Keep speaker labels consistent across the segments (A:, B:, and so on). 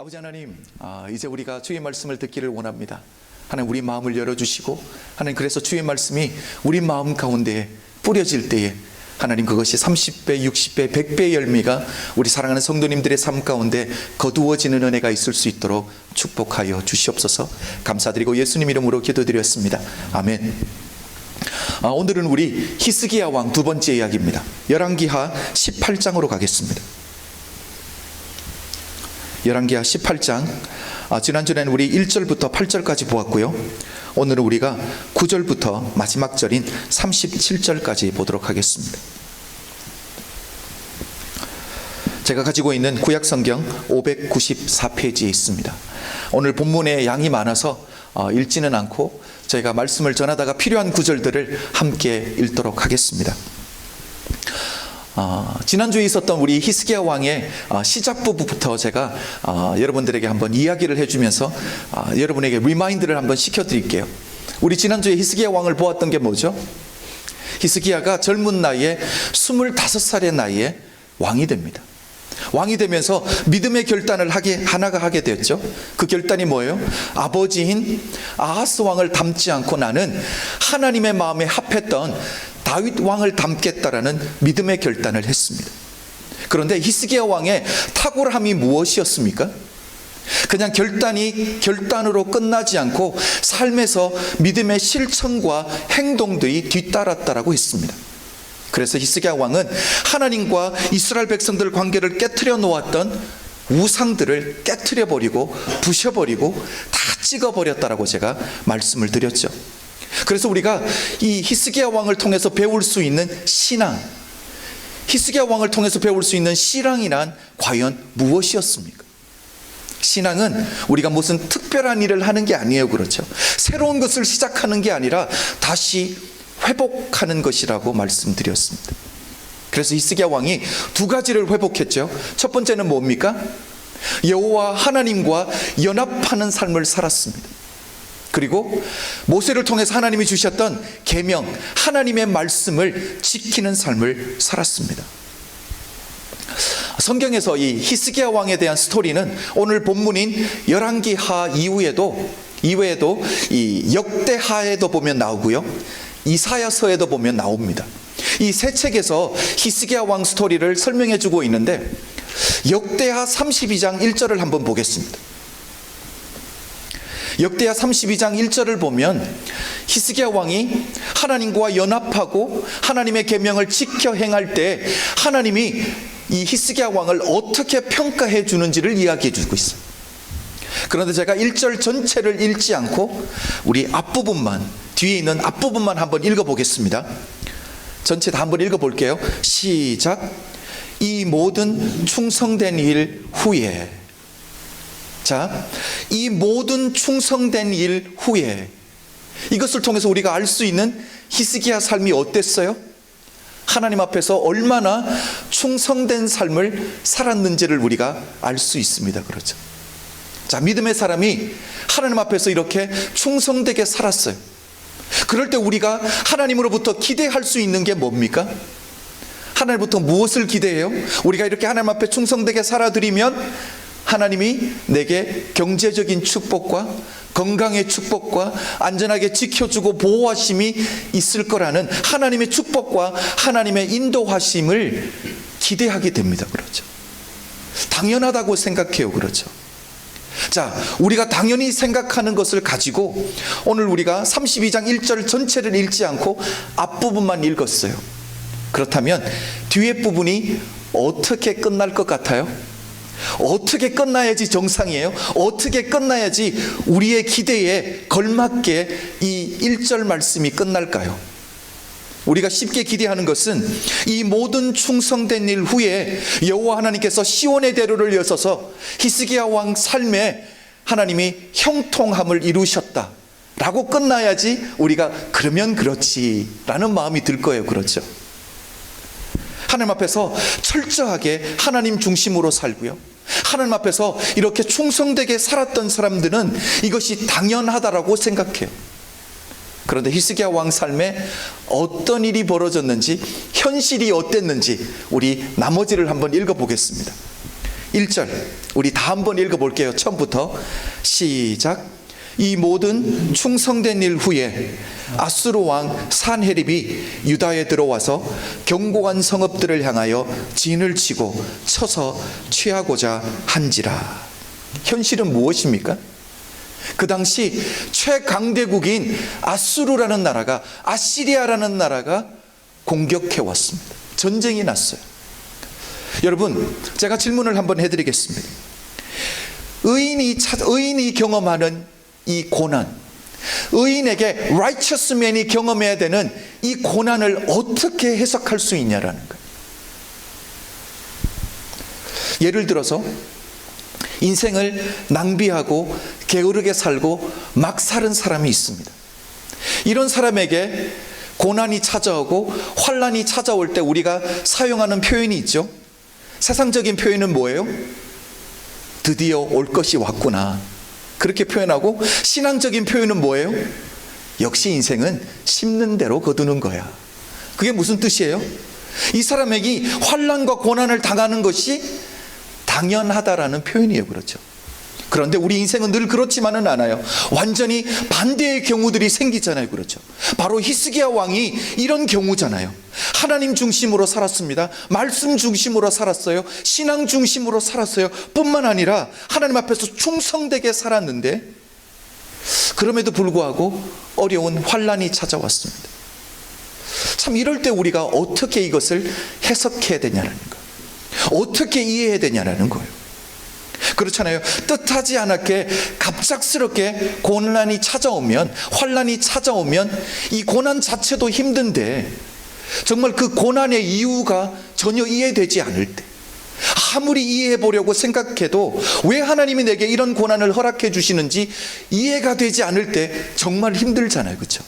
A: 아버지 하나님, 아, 이제 우리가 주의 말씀을 듣기를 원합니다. 하나님 우리 마음을 열어주시고 하나님 그래서 주의 말씀이 우리 마음 가운데 뿌려질 때에 하나님 그것이 30배, 60배, 100배의 열매가 우리 사랑하는 성도님들의 삶 가운데 거두어지는 은혜가 있을 수 있도록 축복하여 주시옵소서 감사드리고 예수님 이름으로 기도드렸습니다. 아멘. 아, 오늘은 우리 히스기야 왕 두 번째 이야기입니다. 열왕기하 18장으로 가겠습니다. 열왕기하 18장 아, 지난주에는 우리 1절부터 8절까지 보았고요. 오늘은 우리가 9절부터 마지막 절인 37절까지 보도록 하겠습니다. 제가 가지고 있는 구약 성경 594페이지에 있습니다. 오늘 본문에 양이 많아서 어, 읽지는 않고 저희가 말씀을 전하다가 필요한 구절들을 함께 읽도록 하겠습니다. 어, 지난주에 있었던 우리 히스기야 왕의 어, 시작 부부부터 제가 어, 여러분들에게 한번 이야기를 해주면서 어, 여러분에게 리마인드를 한번 시켜드릴게요. 우리 지난주에 히스기야 왕을 보았던 게 뭐죠? 히스기야가 젊은 나이에 25살의 나이에 왕이 됩니다. 왕이 되면서 믿음의 결단을 하게 하나가 하게 되었죠. 그 결단이 뭐예요? 아버지인 아하스 왕을 닮지 않고 나는 하나님의 마음에 합했던 다윗 왕을 닮겠다라는 믿음의 결단을 했습니다. 그런데 히스기야 왕의 탁월함이 무엇이었습니까? 그냥 결단이 결단으로 끝나지 않고 삶에서 믿음의 실천과 행동들이 뒤따랐다라고 했습니다. 그래서 히스기야 왕은 하나님과 이스라엘 백성들 관계를 깨뜨려 놓았던 우상들을 깨뜨려 버리고 부셔 버리고 다 찍어 버렸다라고 제가 말씀을 드렸죠. 그래서 우리가 이 히스기야 왕을 통해서 배울 수 있는 신앙 히스기야 왕을 통해서 배울 수 있는 신앙이란 과연 무엇이었습니까? 신앙은 우리가 무슨 특별한 일을 하는 게 아니에요. 그렇죠. 새로운 것을 시작하는 게 아니라 다시 회복하는 것이라고 말씀드렸습니다. 그래서 히스기야 왕이 두 가지를 회복했죠. 첫 번째는 뭡니까? 여호와 하나님과 연합하는 삶을 살았습니다. 그리고 모세를 통해서 하나님이 주셨던 계명, 하나님의 말씀을 지키는 삶을 살았습니다. 성경에서 이 히스기야 왕에 대한 스토리는 오늘 본문인 열왕기하 이후에도 이외에도 이 역대하에도 보면 나오고요. 이사야서에도 보면 나옵니다. 이 세 책에서 히스기야 왕 스토리를 설명해 주고 있는데 역대하 32장 1절을 한번 보겠습니다. 역대하 32장 1절을 보면 히스기야 왕이 하나님과 연합하고 하나님의 계명을 지켜 행할 때 하나님이 이 히스기야 왕을 어떻게 평가해 주는지를 이야기해 주고 있어요. 그런데 제가 1절 전체를 읽지 않고 우리 앞부분만 뒤에 있는 앞부분만 한번 읽어 보겠습니다. 전체 다 한번 읽어 볼게요. 시작. 이 모든 충성된 일 후에 자, 이 모든 충성된 일 후에 이것을 통해서 우리가 알 수 있는 히스기야 삶이 어땠어요? 하나님 앞에서 얼마나 충성된 삶을 살았는지를 우리가 알 수 있습니다. 그렇죠. 자, 믿음의 사람이 하나님 앞에서 이렇게 충성되게 살았어요. 그럴 때 우리가 하나님으로부터 기대할 수 있는 게 뭡니까? 하나님부터 무엇을 기대해요? 우리가 이렇게 하나님 앞에 충성되게 살아드리면 하나님이 내게 경제적인 축복과 건강의 축복과 안전하게 지켜주고 보호하심이 있을 거라는 하나님의 축복과 하나님의 인도하심을 기대하게 됩니다. 그렇죠. 당연하다고 생각해요. 그렇죠. 자, 우리가 당연히 생각하는 것을 가지고 오늘 우리가 32장 1절 전체를 읽지 않고 앞부분만 읽었어요. 그렇다면 뒤에 부분이 어떻게 끝날 것 같아요? 어떻게 끝나야지 정상이에요? 어떻게 끝나야지 우리의 기대에 걸맞게 이 1절 말씀이 끝날까요? 우리가 쉽게 기대하는 것은 이 모든 충성된 일 후에 여호와 하나님께서 시온의 대로를 여서서 히스기야 왕 삶에 하나님이 형통함을 이루셨다. 라고 끝나야지 우리가 그러면 그렇지라는 마음이 들 거예요. 그렇죠? 하나님 앞에서 철저하게 하나님 중심으로 살고요. 하나님 앞에서 이렇게 충성되게 살았던 사람들은 이것이 당연하다라고 생각해요. 그런데 히스기야 왕 삶에 어떤 일이 벌어졌는지 현실이 어땠는지 우리 나머지를 한번 읽어 보겠습니다. 1절 우리 다 한번 읽어볼게요. 처음부터 시작. 이 모든 충성된 일 후에 아수르 왕 산헤립이 유다에 들어와서 견고한 성읍들을 향하여 진을 치고 쳐서 취하고자 한지라. 현실은 무엇입니까? 그 당시 최강대국인 아수르라는 나라가 아시리아라는 나라가 공격해 왔습니다. 전쟁이 났어요. 여러분, 제가 질문을 한번 해드리겠습니다. 의인이 찾, 의인이 경험하는 이 고난, 의인에게 righteous man이 경험해야 되는 이 고난을 어떻게 해석할 수 있냐라는 거예요. 예를 들어서 인생을 낭비하고 게으르게 살고 막 사는 사람이 있습니다. 이런 사람에게 고난이 찾아오고 환란이 찾아올 때 우리가 사용하는 표현이 있죠. 세상적인 표현은 뭐예요? 드디어 올 것이 왔구나. 그렇게 표현하고 신앙적인 표현은 뭐예요? 역시 인생은 심는 대로 거두는 거야. 그게 무슨 뜻이에요? 이 사람에게 환란과 고난을 당하는 것이 당연하다라는 표현이에요. 그렇죠. 그런데 우리 인생은 늘 그렇지만은 않아요. 완전히 반대의 경우들이 생기잖아요. 그렇죠. 바로 히스기야 왕이 이런 경우잖아요. 하나님 중심으로 살았습니다. 말씀 중심으로 살았어요. 신앙 중심으로 살았어요. 뿐만 아니라 하나님 앞에서 충성되게 살았는데 그럼에도 불구하고 어려운 환란이 찾아왔습니다. 참 이럴 때 우리가 어떻게 이것을 해석해야 되냐는 거. 어떻게 이해해야 되냐는 거예요. 그렇잖아요. 뜻하지 않게 갑작스럽게 고난이 찾아오면 환란이 찾아오면 이 고난 자체도 힘든데 정말 그 고난의 이유가 전혀 이해되지 않을 때 아무리 이해해 보려고 생각해도 왜 하나님이 내게 이런 고난을 허락해 주시는지 이해가 되지 않을 때 정말 힘들잖아요. 그렇죠?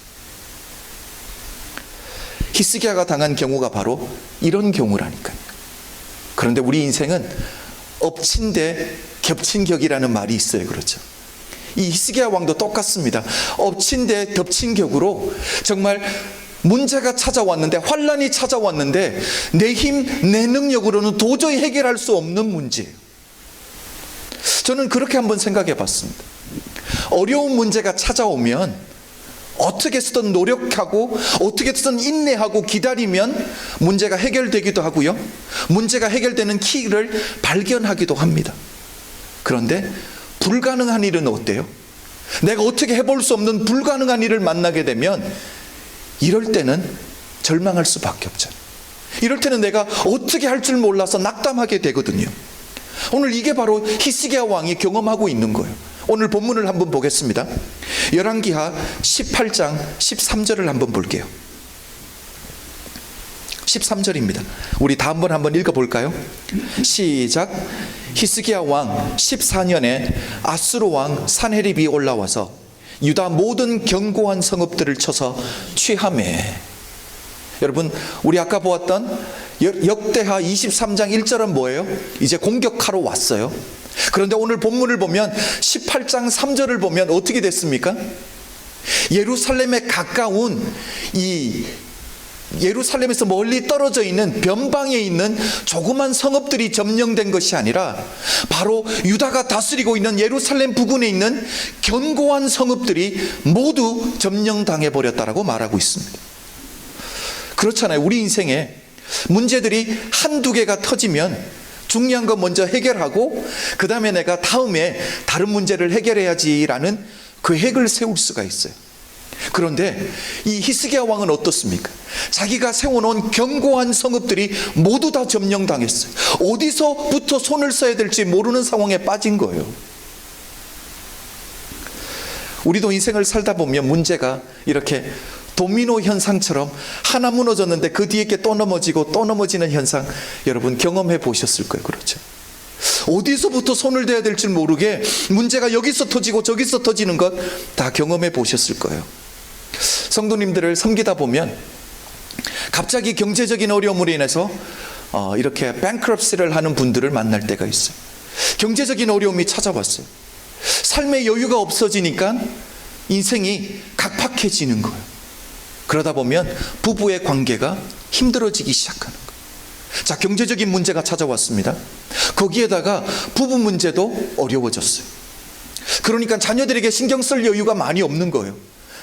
A: 히스기야가 당한 경우가 바로 이런 경우라니까요. 그런데 우리 인생은 엎친 데 겹친 격이라는 말이 있어요. 그렇죠. 이 히스기야 왕도 똑같습니다. 엎친 데 덮친 격으로 정말 문제가 찾아왔는데 환란이 찾아왔는데 내 힘, 내 능력으로는 도저히 해결할 수 없는 문제예요. 저는 그렇게 한번 생각해 봤습니다. 어려운 문제가 찾아오면 어떻게 쓰든 노력하고 어떻게 쓰든 인내하고 기다리면 문제가 해결되기도 하고요. 문제가 해결되는 키를 발견하기도 합니다. 그런데 불가능한 일은 어때요? 내가 어떻게 해볼 수 없는 불가능한 일을 만나게 되면 이럴 때는 절망할 수밖에 없잖아요. 이럴 때는 내가 어떻게 할 줄 몰라서 낙담하게 되거든요. 오늘 이게 바로 히스기야 왕이 경험하고 있는 거예요. 오늘 본문을 한번 보겠습니다. 열왕기하 18장 13절을 한번 볼게요. 13절입니다. 우리 다 한번 한번 읽어 볼까요? 시작. 히스기야 왕 14년에 아수르 왕 산헤립이 올라와서 유다 모든 견고한 성읍들을 쳐서 취함에 여러분 우리 아까 보았던 역- 역대하 23장 1절은 뭐예요? 이제 공격하러 왔어요. 그런데 오늘 본문을 보면 18장 3절을 보면 어떻게 됐습니까? 예루살렘에 가까운 이 예루살렘에서 멀리 떨어져 있는 변방에 있는 조그만 성읍들이 점령된 것이 아니라 바로 유다가 다스리고 있는 예루살렘 부근에 있는 견고한 성읍들이 모두 점령당해 버렸다라고 말하고 있습니다. 그렇잖아요. 우리 인생에 문제들이 한두 개가 터지면 중요한 거 먼저 해결하고 그 다음에 내가 다음에 다른 문제를 해결해야지라는 계획을 세울 수가 있어요. 그런데 이 히스기야 왕은 어떻습니까? 자기가 세워놓은 견고한 성읍들이 모두 다 점령당했어요. 어디서부터 손을 써야 될지 모르는 상황에 빠진 거예요. 우리도 인생을 살다 보면 문제가 이렇게 도미노 현상처럼 하나 무너졌는데 그 뒤에 게 또 넘어지고 또 넘어지는 현상 여러분 경험해 보셨을 거예요. 그렇죠? 어디서부터 손을 대야 될지 모르게 문제가 여기서 터지고 저기서 터지는 것 다 경험해 보셨을 거예요. 성도님들을 섬기다 보면 갑자기 경제적인 어려움으로 인해서 어, 이렇게 뱅크럽시를 하는 분들을 만날 때가 있어요. 경제적인 어려움이 찾아왔어요. 삶의 여유가 없어지니까 인생이 각박해지는 거예요. 그러다 보면 부부의 관계가 힘들어지기 시작하는 거예요. 자, 경제적인 문제가 찾아왔습니다. 거기에다가 부부 문제도 어려워졌어요. 그러니까 자녀들에게 신경 쓸 여유가 많이 없는 거예요.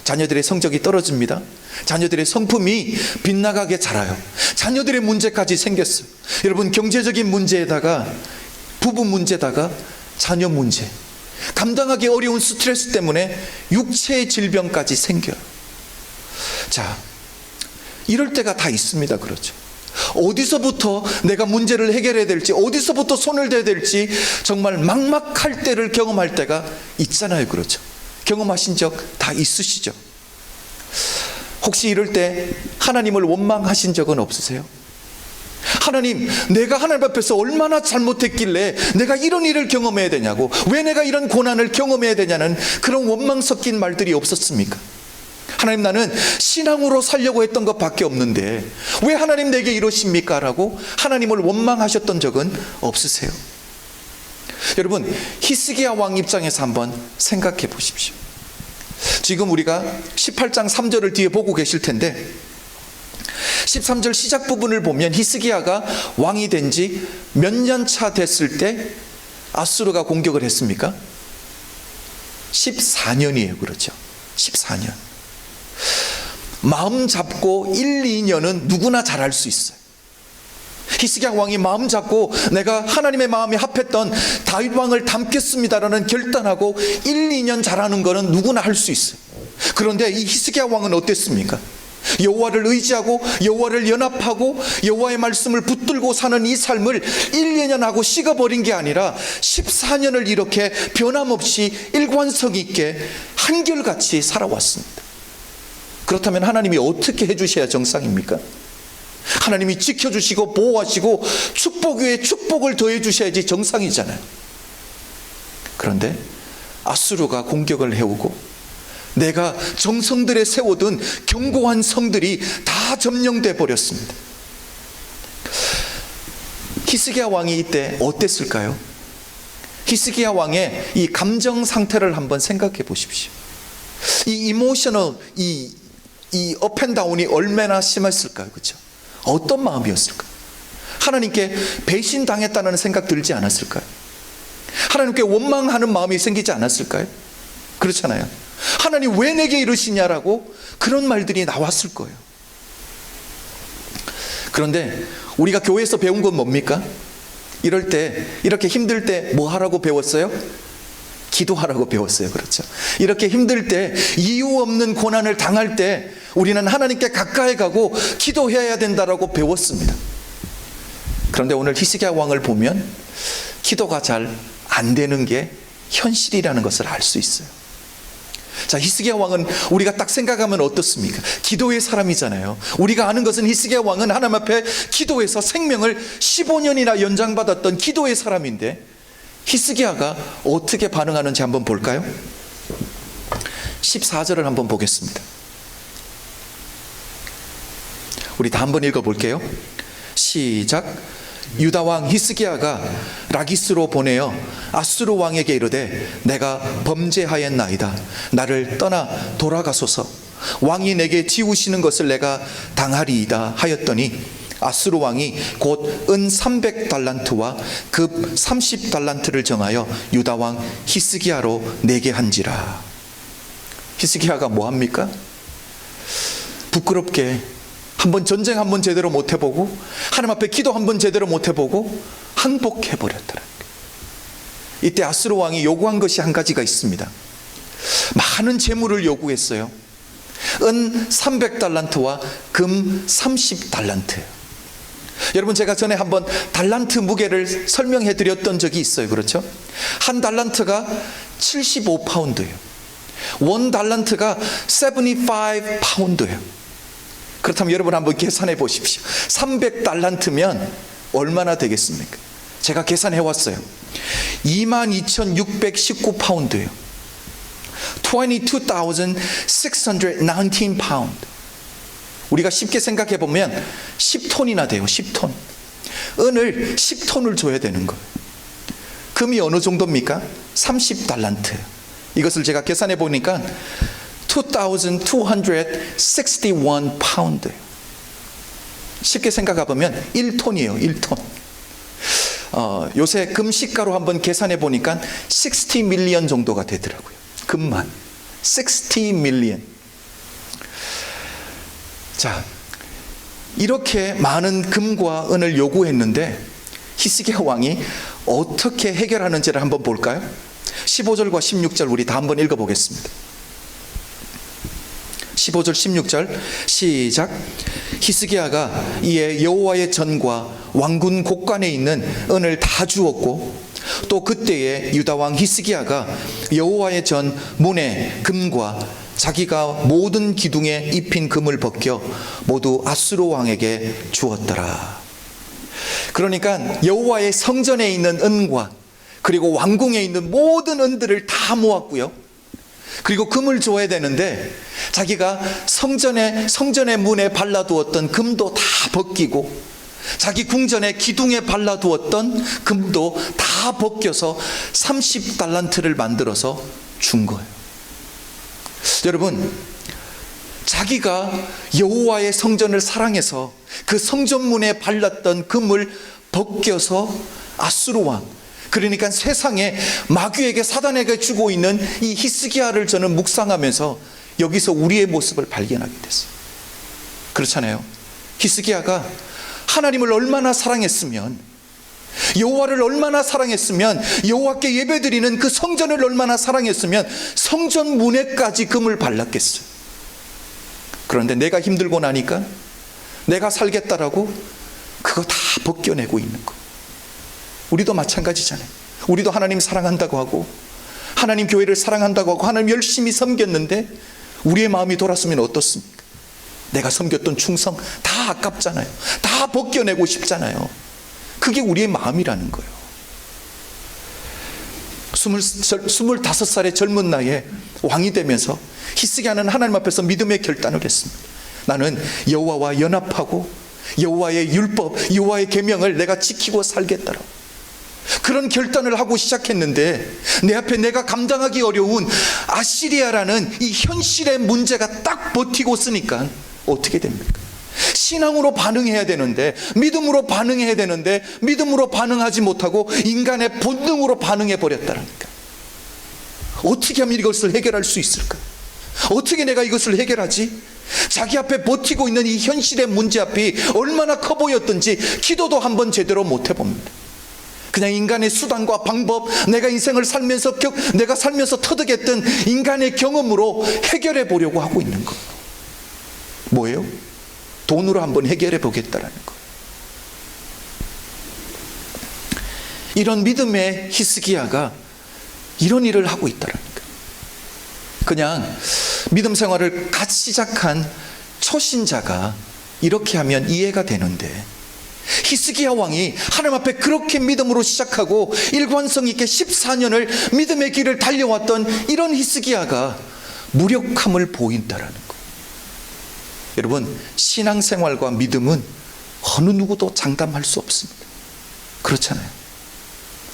A: 자녀들의 성적이 떨어집니다. 자녀들의 성품이 빗나가게 자라요. 자녀들의 문제까지 생겼어요. 여러분, 경제적인 문제에다가 부부 문제다가 자녀 문제. 감당하기 어려운 스트레스 때문에 육체의 질병까지 생겨요. 자, 이럴 때가 다 있습니다. 그렇죠. 어디서부터 내가 문제를 해결해야 될지, 어디서부터 손을 대야 될지 정말 막막할 때를 경험할 때가 있잖아요. 그렇죠. 경험하신 적 다 있으시죠? 혹시 이럴 때 하나님을 원망하신 적은 없으세요? 하나님, 내가 하나님 앞에서 얼마나 잘못했길래 내가 이런 일을 경험해야 되냐고, 왜 내가 이런 고난을 경험해야 되냐는 그런 원망 섞인 말들이 없었습니까? 하나님 나는 신앙으로 살려고 했던 것밖에 없는데 왜 하나님 내게 이러십니까? 라고 하나님을 원망하셨던 적은 없으세요? 여러분 히스기야 왕 입장에서 한번 생각해 보십시오. 지금 우리가 18장 3절을 뒤에 보고 계실 텐데 13절 시작 부분을 보면 히스기야가 왕이 된 지 몇 년 차 됐을 때 아수르가 공격을 했습니까? 14년이에요. 그렇죠. 14년. 마음 잡고 1, 2년은 누구나 잘할 수 있어요. 히스기야 왕이 마음 잡고 내가 하나님의 마음에 합했던 다윗 왕을 담겠습니다라는 결단하고 1, 2년 잘하는 거는 누구나 할 수 있어요. 그런데 이 히스기야 왕은 어땠습니까? 여호와를 의지하고 여호와를 연합하고 여호와의 말씀을 붙들고 사는 이 삶을 1, 2년 하고 식어버린 게 아니라 14년을 이렇게 변함없이 일관성 있게 한결같이 살아왔습니다. 그렇다면 하나님이 어떻게 해주셔야 정상입니까? 하나님이 지켜주시고 보호하시고 축복 위에 축복을 더해 주셔야지 정상이잖아요. 그런데 아수르가 공격을 해오고 내가 정성들에 세워둔 견고한 성들이 다 점령돼 버렸습니다. 히스기야 왕이 이때 어땠을까요? 히스기야 왕의 이 감정 상태를 한번 생각해 보십시오. 이 이모셔널 이 이 업앤다운이 얼마나 심했을까요? 그렇죠? 어떤 마음이었을까요? 하나님께 배신당했다는 생각 들지 않았을까요? 하나님께 원망하는 마음이 생기지 않았을까요? 그렇잖아요. 하나님 왜 내게 이러시냐라고 그런 말들이 나왔을 거예요. 그런데 우리가 교회에서 배운 건 뭡니까? 이럴 때, 이렇게 힘들 때 뭐 하라고 배웠어요? 기도하라고 배웠어요. 그렇죠. 이렇게 힘들 때, 이유 없는 고난을 당할 때, 우리는 하나님께 가까이 가고 기도해야 된다라고 배웠습니다. 그런데 오늘 히스기야 왕을 보면 기도가 잘 안 되는 게 현실이라는 것을 알 수 있어요. 자, 히스기야 왕은 우리가 딱 생각하면 어떻습니까? 기도의 사람이잖아요. 우리가 아는 것은 히스기야 왕은 하나님 앞에 기도해서 생명을 15년이나 연장받았던 기도의 사람인데 히스기야가 어떻게 반응하는지 한번 볼까요? 14절을 한번 보겠습니다. 우리 다 한번 읽어 볼게요. 시작. 유다 왕 히스기야가 라기스로 보내어 아수르 왕에게 이르되 내가 범죄하였나이다. 나를 떠나 돌아가소서. 왕이 내게 지우시는 것을 내가 당하리이다 하였더니 아수르 왕이 곧 은 300달란트와 급 30달란트를 정하여 유다 왕 히스기야로 내게 한지라. 히스기야가 뭐 합니까? 부끄럽게 한번 전쟁 한번 제대로 못 해보고 하나님 앞에 기도 한번 제대로 못 해보고 항복해 버렸더라. 이때 아스로 왕이 요구한 것이 한 가지가 있습니다. 많은 재물을 요구했어요. 은 300달란트와 금 30달란트. 여러분 제가 전에 한번 달란트 무게를 설명해 드렸던 적이 있어요. 그렇죠? 한 달란트가 75파운드예요. 원 달란트가 75파운드예요. 그렇다면 여러분 한번 계산해 보십시오. 300달란트면 얼마나 되겠습니까? 제가 계산해 왔어요. 22,619파운드예요. 22,619 파운드. 우리가 쉽게 생각해 보면 10톤이나 돼요. 10톤. 은을 10톤을 줘야 되는 거예요. 금이 어느 정도입니까? 30달란트. 이것을 제가 계산해 보니까 2,261 파운드. 쉽게 생각해 보면 1톤이에요. 1톤. 어, 요새 금시가로 한번 계산해 보니까 60 밀리언 정도가 되더라고요. 금만 60 밀리언. 자, 이렇게 많은 금과 은을 요구했는데 히스기야 왕이 어떻게 해결하는지를 한번 볼까요? 15절과 16절 우리 다 한번 읽어 보겠습니다. 15절 16절 시작 히스기야가 이에 여호와의 전과 왕군 곳간에 있는 은을 다 주었고 또 그때에 유다 왕 히스기야가 여호와의 전 문에 금과 자기가 모든 기둥에 입힌 금을 벗겨 모두 아수르 왕에게 주었더라. 그러니까 여호와의 성전에 있는 은과 그리고 왕궁에 있는 모든 은들을 다 모았고요. 그리고 금을 줘야 되는데 자기가 성전에 성전의 문에 발라두었던 금도 다 벗기고 자기 궁전의 기둥에 발라두었던 금도 다 벗겨서 30달란트를 만들어서 준 거예요. 여러분 자기가 여호와의 성전을 사랑해서 그 성전문에 발랐던 금을 벗겨서 아수르 왕 그러니까 세상에 마귀에게 사단에게 주고 있는 이 히스기야를 저는 묵상하면서 여기서 우리의 모습을 발견하게 됐어요. 그렇잖아요. 히스기야가 하나님을 얼마나 사랑했으면 여호와를 얼마나 사랑했으면 여호와께 예배드리는 그 성전을 얼마나 사랑했으면 성전 문에까지 금을 발랐겠어요. 그런데 내가 힘들고 나니까 내가 살겠다라고 그거 다 벗겨내고 있는 거. 우리도 마찬가지잖아요. 우리도 하나님 사랑한다고 하고 하나님 교회를 사랑한다고 하고 하나님 열심히 섬겼는데 우리의 마음이 돌았으면 어떻습니까? 내가 섬겼던 충성 다 아깝잖아요. 다 벗겨내고 싶잖아요. 그게 우리의 마음이라는 거예요. 스물, 스물다섯 살의 젊은 나이에 왕이 되면서 히스기야는 하나님 앞에서 믿음의 결단을 했습니다. 나는 여호와와 연합하고 여호와의 율법, 여호와의 계명을 내가 지키고 살겠다라고. 그런 결단을 하고 시작했는데 내 앞에 내가 감당하기 어려운 아시리아라는 이 현실의 문제가 딱 버티고 쓰니까 어떻게 됩니까? 신앙으로 반응해야 되는데 믿음으로 반응해야 되는데 믿음으로 반응하지 못하고 인간의 본능으로 반응해 버렸다니까. 어떻게 하면 이것을 해결할 수 있을까? 어떻게 내가 이것을 해결하지? 자기 앞에 버티고 있는 이 현실의 문제 앞이 얼마나 커 보였던지 기도도 한번 제대로 못 해봅니다. 그냥 인간의 수단과 방법, 내가 인생을 살면서 겨, 내가 살면서 터득했던 인간의 경험으로 해결해 보려고 하고 있는 거. 뭐예요? 돈으로 한번 해결해 보겠다라는 거. 이런 믿음의 히스기야가 이런 일을 하고 있다라니까. 그냥 믿음 생활을 갓 시작한 초신자가 이렇게 하면 이해가 되는데 히스기야 왕이 하나님 앞에 그렇게 믿음으로 시작하고 일관성 있게 14년을 믿음의 길을 달려왔던 이런 히스기야가 무력함을 보인다라는 거. 여러분 신앙생활과 믿음은 어느 누구도 장담할 수 없습니다. 그렇잖아요.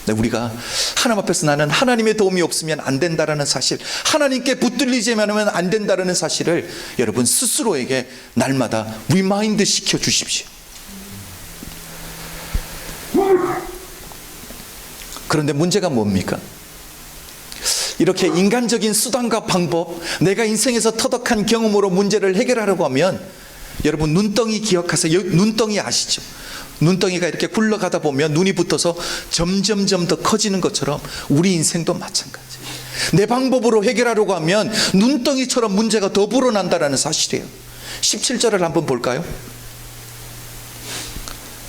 A: 네, 우리가 하나님 앞에서 나는 하나님의 도움이 없으면 안 된다라는 사실, 하나님께 붙들리지 않으면 안 된다라는 사실을 여러분 스스로에게 날마다 리마인드 시켜 주십시오. 그런데 문제가 뭡니까? 이렇게 인간적인 수단과 방법, 내가 인생에서 터득한 경험으로 문제를 해결하려고 하면 여러분 눈덩이 기억하세요. 눈덩이 아시죠? 눈덩이가 이렇게 굴러가다 보면 눈이 붙어서 점점점 더 커지는 것처럼 우리 인생도 마찬가지. 내 방법으로 해결하려고 하면 눈덩이처럼 문제가 더 불어난다는 사실이에요. 17절을 한번 볼까요?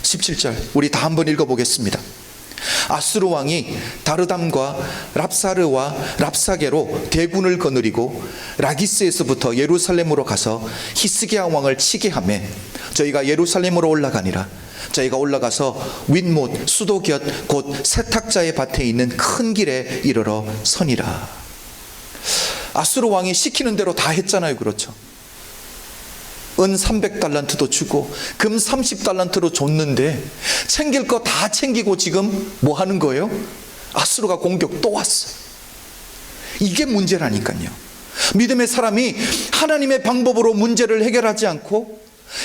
A: 17절 우리 다 한번 읽어보겠습니다. 아수르 왕이 다르담과 랍사르와 랍사게로 대군을 거느리고 라기스에서부터 예루살렘으로 가서 히스기야 왕을 치게 하매 저희가 예루살렘으로 올라가니라. 저희가 올라가서 윗못 수도 곁 곧 세탁자의 밭에 있는 큰 길에 이르러 선이라. 아수르 왕이 시키는 대로 다 했잖아요 그렇죠 은 300달란트도 주고 금 30달란트로 줬는데 챙길 거 다 챙기고 지금 뭐 하는 거예요? 아수르가 공격 또 왔어. 이게 문제라니까요. 믿음의 사람이 하나님의 방법으로 문제를 해결하지 않고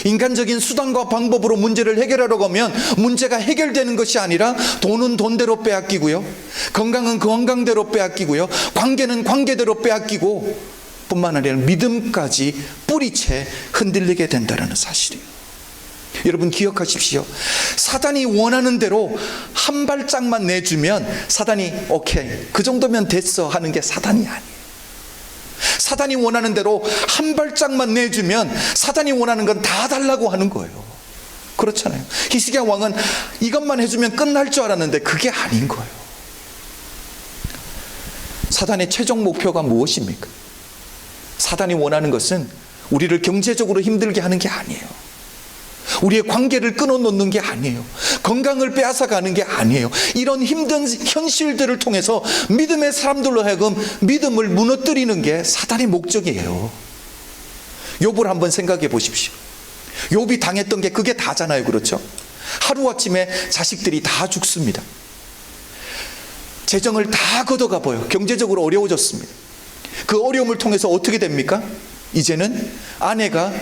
A: 인간적인 수단과 방법으로 문제를 해결하려고 하면 문제가 해결되는 것이 아니라 돈은 돈대로 빼앗기고요. 건강은 건강대로 빼앗기고요. 관계는 관계대로 빼앗기고 뿐만 아니라 믿음까지 뿌리채 흔들리게 된다는 사실이에요. 여러분 기억하십시오. 사단이 원하는 대로 한 발짝만 내주면 사단이 오케이 그 정도면 됐어 하는 게 사단이 아니에요. 사단이 원하는 대로 한 발짝만 내주면 사단이 원하는 건 다 달라고 하는 거예요. 그렇잖아요. 히스기야 왕은 이것만 해주면 끝날 줄 알았는데 그게 아닌 거예요. 사단의 최종 목표가 무엇입니까? 사단이 원하는 것은 우리를 경제적으로 힘들게 하는 게 아니에요. 우리의 관계를 끊어놓는 게 아니에요. 건강을 빼앗아 가는 게 아니에요. 이런 힘든 현실들을 통해서 믿음의 사람들로 하여금 믿음을 무너뜨리는 게 사단의 목적이에요. 욥을 한번 생각해 보십시오. 욥이 당했던 게 그게 다잖아요. 그렇죠? 하루아침에 자식들이 다 죽습니다. 재정을 다 걷어가 보여. 경제적으로 어려워졌습니다. 그 어려움을 통해서 어떻게 됩니까? 이제는 아내가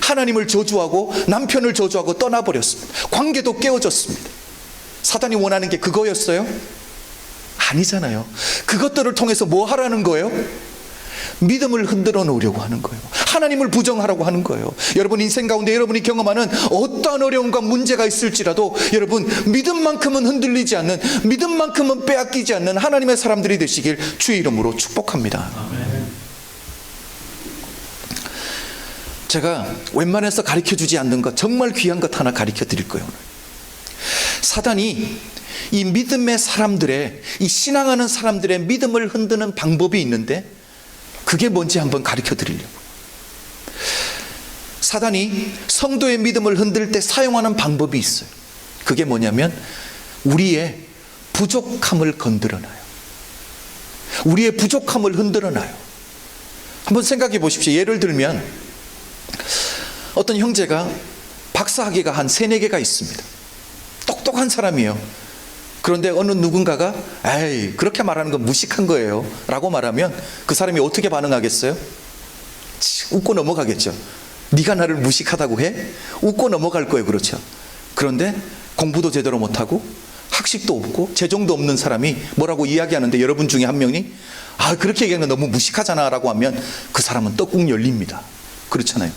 A: 하나님을 저주하고 남편을 저주하고 떠나버렸습니다. 관계도 깨어졌습니다. 사단이 원하는 게 그거였어요? 아니잖아요. 그것들을 통해서 뭐 하라는 거예요? 믿음을 흔들어 놓으려고 하는 거예요. 하나님을 부정하라고 하는 거예요. 여러분 인생 가운데 여러분이 경험하는 어떠한 어려움과 문제가 있을지라도 여러분 믿음만큼은 흔들리지 않는 믿음만큼은 빼앗기지 않는 하나님의 사람들이 되시길 주의 이름으로 축복합니다. 제가 웬만해서 가르쳐 주지 않는 것 정말 귀한 것 하나 가르쳐 드릴 거예요. 사단이 이 믿음의 사람들의 이 신앙하는 사람들의 믿음을 흔드는 방법이 있는데 그게 뭔지 한번 가르쳐 드리려고. 사단이 성도의 믿음을 흔들 때 사용하는 방법이 있어요. 그게 뭐냐면 우리의 부족함을 건드려 놔요. 우리의 부족함을 흔들어 놔요. 한번 생각해 보십시오. 예를 들면 어떤 형제가 박사학위가 한 세네 개가 있습니다. 똑똑한 사람이에요. 그런데 어느 누군가가 에이 그렇게 말하는 건 무식한 거예요 라고 말하면 그 사람이 어떻게 반응하겠어요? 치, 웃고 넘어가겠죠 네가 나를 무식하다고 해? 웃고 넘어갈 거예요 그렇죠 그런데 공부도 제대로 못하고 학식도 없고 재정도 없는 사람이 뭐라고 이야기하는데 여러분 중에 한 명이 아 그렇게 얘기하는 건 너무 무식하잖아 라고 하면 그 사람은 떡국 열립니다 그렇잖아요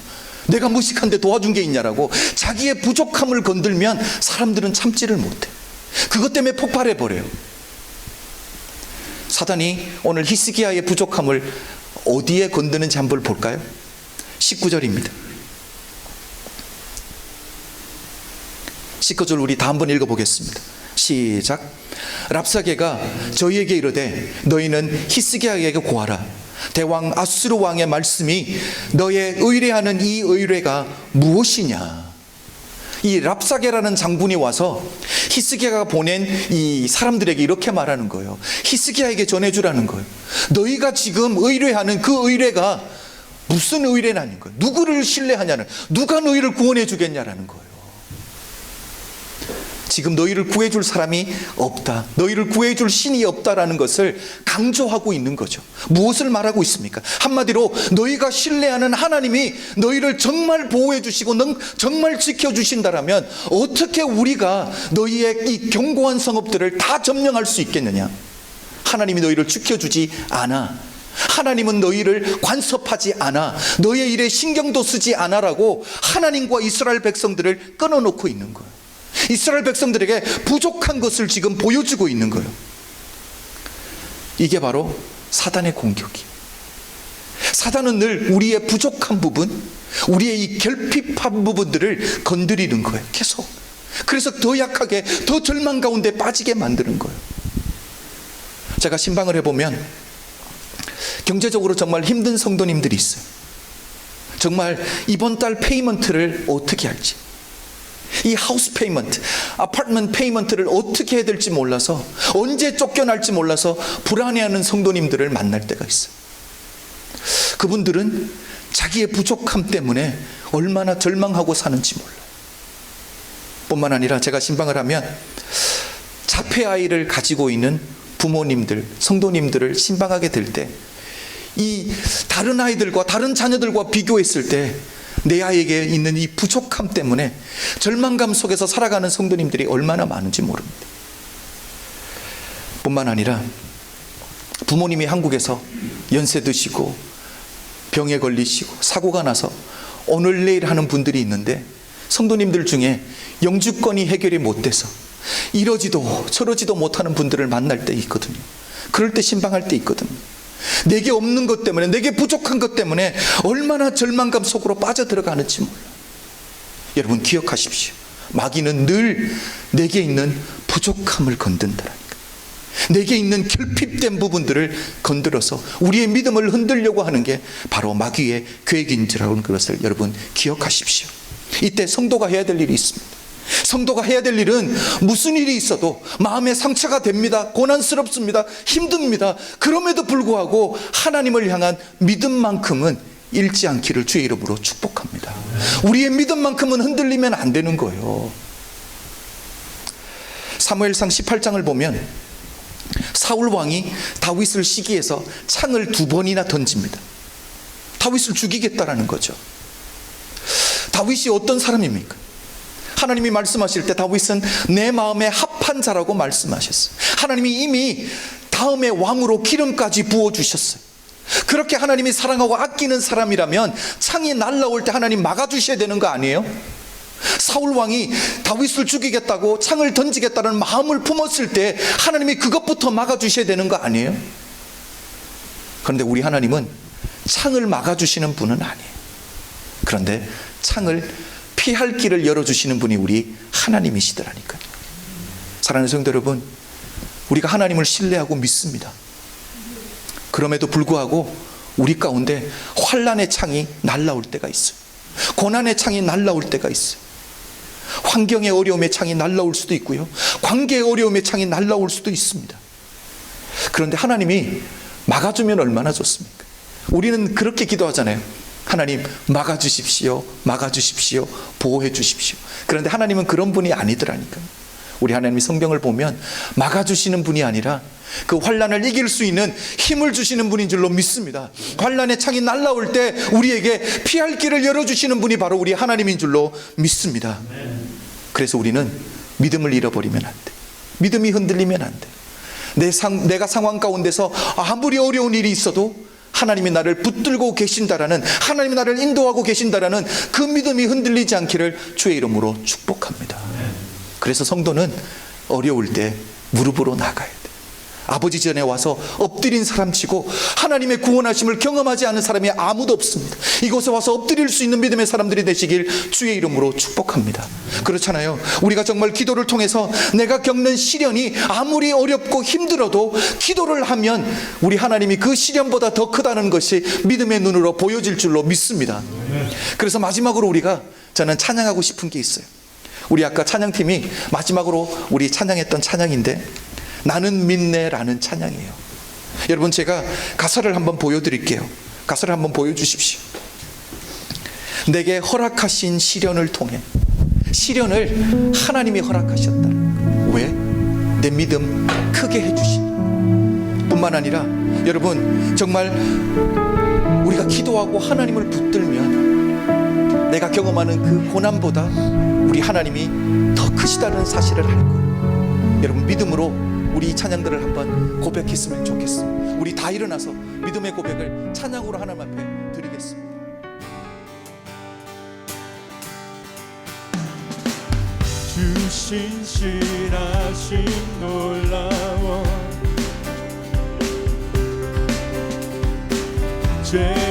A: 내가 무식한데 도와준 게 있냐라고 자기의 부족함을 건들면 사람들은 참지를 못해 그것 때문에 폭발해 버려요. 사단이 오늘 히스기야의 부족함을 어디에 건드는지 한번 볼까요? 19절입니다. 19절 우리 다 한번 읽어보겠습니다. 시작. 랍사게가 저희에게 이르되 너희는 히스기야에게 고하라. 대왕 아수르 왕의 말씀이 너의 의뢰하는 이 의뢰가 무엇이냐? 이 랍사게라는 장군이 와서 히스기야가 보낸 이 사람들에게 이렇게 말하는 거예요. 히스기야에게 전해주라는 거예요. 너희가 지금 의뢰하는 그 의뢰가 무슨 의뢰라는 거예요. 누구를 신뢰하냐는 누가 너희를 구원해 주겠냐라는 거예요. 지금 너희를 구해줄 사람이 없다. 너희를 구해줄 신이 없다라는 것을 강조하고 있는 거죠. 무엇을 말하고 있습니까? 한마디로 너희가 신뢰하는 하나님이 너희를 정말 보호해 주시고 정말 지켜 주신다라면 어떻게 우리가 너희의 이 견고한 성읍들을 다 점령할 수 있겠느냐? 하나님이 너희를 지켜주지 않아. 하나님은 너희를 관섭하지 않아. 너희의 일에 신경도 쓰지 않아라고 하나님과 이스라엘 백성들을 끊어놓고 있는 거예요. 이스라엘 백성들에게 부족한 것을 지금 보여주고 있는 거예요. 이게 바로 사단의 공격이. 사단은 늘 우리의 부족한 부분, 우리의 이 결핍한 부분들을 건드리는 거예요. 계속. 그래서 더 약하게, 더 절망 가운데 빠지게 만드는 거예요. 제가 신방을 해보면 경제적으로 정말 힘든 성도님들이 있어요. 정말 이번 달 페이먼트를 어떻게 할지. 이 하우스 페이먼트, 아파트먼트 페이먼트를 어떻게 해야 될지 몰라서 언제 쫓겨날지 몰라서 불안해하는 성도님들을 만날 때가 있어요. 그분들은 자기의 부족함 때문에 얼마나 절망하고 사는지 몰라요. 뿐만 아니라 제가 신방을 하면 자폐 아이를 가지고 있는 부모님들, 성도님들을 신방하게 될 때 이 다른 아이들과 다른 자녀들과 비교했을 때 내 아이에게 있는 이 부족함 때문에 절망감 속에서 살아가는 성도님들이 얼마나 많은지 모릅니다. 뿐만 아니라 부모님이 한국에서 연세 드시고 병에 걸리시고 사고가 나서 오늘 내일 하는 분들이 있는데 성도님들 중에 영주권이 해결이 못 돼서 이러지도 저러지도 못하는 분들을 만날 때 있거든요. 그럴 때 신방할 때 있거든요. 내게 없는 것 때문에 내게 부족한 것 때문에 얼마나 절망감 속으로 빠져들어가는지 몰라. 여러분 기억하십시오. 마귀는 늘 내게 있는 부족함을 건든다라니까. 내게 있는 결핍된 부분들을 건드려서 우리의 믿음을 흔들려고 하는 게 바로 마귀의 계획인지라는 것을 여러분 기억하십시오. 이때 성도가 해야 될 일이 있습니다. 성도가 해야 될 일은 무슨 일이 있어도 마음의 상처가 됩니다. 고난스럽습니다. 힘듭니다. 그럼에도 불구하고 하나님을 향한 믿음만큼은 잃지 않기를 주의 이름으로 축복합니다. 우리의 믿음만큼은 흔들리면 안 되는 거예요. 사무엘상 18장을 보면 사울 왕이 다윗을 시기해서 창을 두 번이나 던집니다. 다윗을 죽이겠다라는 거죠. 다윗이 어떤 사람입니까? 하나님이 말씀하실 때 다윗은 내 마음에 합한 자라고 말씀하셨어요. 하나님이 이미 다음에 왕으로 기름까지 부어 주셨어요. 그렇게 하나님이 사랑하고 아끼는 사람이라면 창이 날라올 때 하나님 막아 주셔야 되는 거 아니에요? 사울 왕이 다윗을 죽이겠다고 창을 던지겠다는 마음을 품었을 때 하나님이 그것부터 막아 주셔야 되는 거 아니에요? 그런데 우리 하나님은 창을 막아 주시는 분은 아니에요. 그런데 창을 피할 길을 열어주시는 분이 우리 하나님이시더라니까요. 사랑하는 성도 여러분, 우리가 하나님을 신뢰하고 믿습니다. 그럼에도 불구하고 우리 가운데 환란의 창이 날라올 때가 있어요. 고난의 창이 날라올 때가 있어요. 환경의 어려움의 창이 날라올 수도 있고요. 관계의 어려움의 창이 날라올 수도 있습니다. 그런데 하나님이 막아주면 얼마나 좋습니까? 우리는 그렇게 기도하잖아요. 하나님 막아주십시오. 막아주십시오. 보호해 주십시오. 그런데 하나님은 그런 분이 아니더라니까요. 우리 하나님이 성경을 보면 막아주시는 분이 아니라 그 환란을 이길 수 있는 힘을 주시는 분인 줄로 믿습니다. 환란의 창이 날라올 때 우리에게 피할 길을 열어주시는 분이 바로 우리 하나님인 줄로 믿습니다. 그래서 우리는 믿음을 잃어버리면 안 돼. 믿음이 흔들리면 안 돼. 내 상, 내가 상황 가운데서 아무리 어려운 일이 있어도 하나님이 나를 붙들고 계신다라는 하나님이 나를 인도하고 계신다라는 그 믿음이 흔들리지 않기를 주의 이름으로 축복합니다. 그래서 성도는 어려울 때 무릎으로 나가야 돼. 아버지 전에 와서 엎드린 사람 치고 하나님의 구원하심을 경험하지 않은 사람이 아무도 없습니다. 이곳에 와서 엎드릴 수 있는 믿음의 사람들이 되시길 주의 이름으로 축복합니다. 그렇잖아요. 우리가 정말 기도를 통해서 내가 겪는 시련이 아무리 어렵고 힘들어도 기도를 하면 우리 하나님이 그 시련보다 더 크다는 것이 믿음의 눈으로 보여질 줄로 믿습니다. 그래서 마지막으로 우리가 저는 찬양하고 싶은 게 있어요. 우리 아까 찬양팀이 마지막으로 우리 찬양했던 찬양인데 나는 믿네라는 찬양이에요. 여러분 제가 가사를 한번 보여드릴게요. 가사를 한번 보여주십시오. 내게 허락하신 시련을 통해 시련을 하나님이 허락하셨다. 왜? 내 믿음 크게 해주신. 뿐만 아니라 여러분 정말 우리가 기도하고 하나님을 붙들면 내가 경험하는 그 고난보다 우리 하나님이 더 크시다는 사실을 알 거예요. 여러분 믿음으로 우리 이 찬양들을 한번 고백했으면 좋겠습니다. 우리 다 일어나서 믿음의 고백을 찬양으로 하나님 앞에 드리겠습니다.
B: 주신 실하심 놀라워 죄